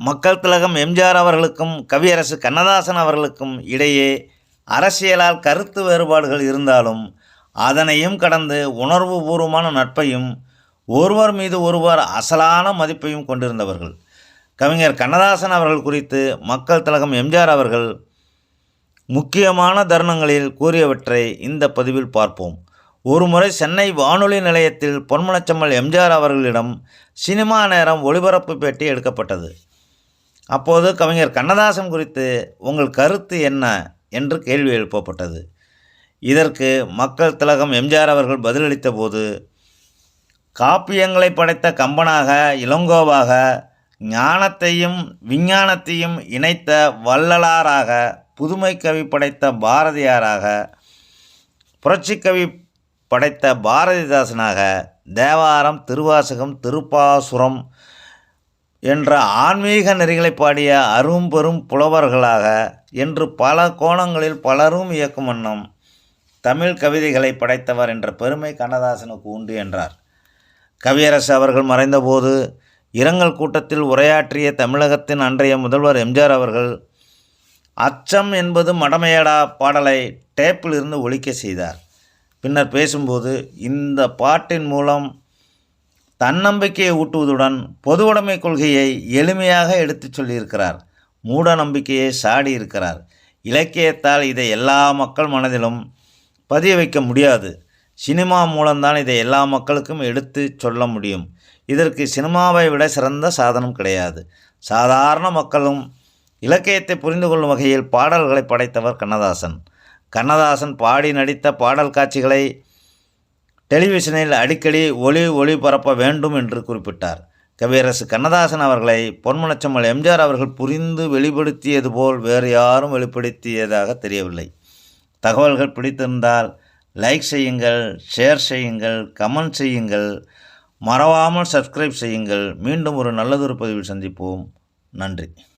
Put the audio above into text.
மக்கள் திலகம் எம்ஜிஆர் அவர்களுக்கும் கவியரசு கண்ணதாசன் அவர்களுக்கும் இடையே அரசியலால் கருத்து வேறுபாடுகள் இருந்தாலும் அதனையும் கடந்து உணர்வுபூர்வமான நட்பையும் ஒருவர் மீது ஒருவர் அசலான மதிப்பையும் கொண்டிருந்தவர்கள். கவிஞர் கண்ணதாசன் அவர்கள் குறித்து மக்கள் திலகம் எம்ஜிஆர் அவர்கள் முக்கியமான தருணங்களில் கூறியவற்றை இந்த பதிவில் பார்ப்போம். ஒருமுறை சென்னை வானொலி நிலையத்தில் பொன்முனச்சம்மல் எம்ஜிஆர் அவர்களிடம் சினிமா நேரம் ஒளிபரப்பு பேட்டி எடுக்கப்பட்டது. அப்போது கவிஞர் கண்ணதாசன் குறித்து உங்கள் கருத்து என்ன என்று கேள்வி எழுப்பப்பட்டது. இதற்கு மக்கள் திலகம் எம்ஜிஆர் அவர்கள் பதிலளித்த போது காப்பியங்களை படைத்த கம்பனாக இளங்கோவாக ஞானத்தையும் விஞ்ஞானத்தையும் இணைத்த வள்ளலாராக புதுமை கவி படைத்த பாரதியாராக புரட்சிக்கவி படைத்த பாரதிதாசனாக தேவாரம் திருவாசகம் திருப்பாசுரம் என்ற ஆன்மீக நெறிகளை பாடிய அரும்பெரும் புலவர்களாக என்று பல கோணங்களில் பலரும் இயக்கும் வண்ணம் தமிழ் கவிதைகளை படைத்தவர் என்ற பெருமை கண்ணதாசனுக்கு உண்டு என்றார். கவியரசு அவர்கள் மறைந்தபோது இரங்கல் கூட்டத்தில் உரையாற்றிய தமிழகத்தின் அன்றைய முதல்வர் எம்ஜிஆர் அவர்கள் அச்சம் என்பது மடமையடா பாடலை டேப்பில் இருந்து ஒழிக்க செய்தார் பின்னர் பேசும்போது இந்த பாட்டின் மூலம் தன்னம்பிக்கையை ஊட்டுவதுடன் பொதுவுடைமை கொள்கையை எளிமையாக எடுத்துச் சொல்லியிருக்கிறார். மூட நம்பிக்கையை சாடி இருக்கிறார். இலக்கியத்தால் இதை எல்லா மக்கள் மனதிலும் பதிய வைக்க முடியாது. சினிமா மூலம்தான் இதை எல்லா மக்களுக்கும் எடுத்து சொல்ல முடியும். இதற்கு சினிமாவை விட சிறந்த சாதனம் கிடையாது. சாதாரண மக்களும் இலக்கியத்தை புரிந்து கொள்ளும் வகையில் பாடல்களை படைத்தவர் கண்ணதாசன். கண்ணதாசன் பாடி நடித்த பாடல் காட்சிகளை டெலிவிஷனில் அடிக்கடி ஒளி ஒளிபரப்ப வேண்டும் என்று குறிப்பிட்டார். கவியரசு கண்ணதாசன் அவர்களை பொன்மனச்சம்மல் எம்ஜிஆர் அவர்கள் புரிந்து வெளிப்படுத்தியது போல் வேறு யாரும் வெளிப்படுத்தியதாக தெரியவில்லை. தகவல்கள் பிடித்திருந்தால் லைக் செய்யுங்கள் ஷேர் செய்யுங்கள் கமெண்ட் செய்யுங்கள் மறவாமல் சப்ஸ்கிரைப் செய்யுங்கள். மீண்டும் ஒரு நல்லதொரு பதிவில் சந்திப்போம். நன்றி.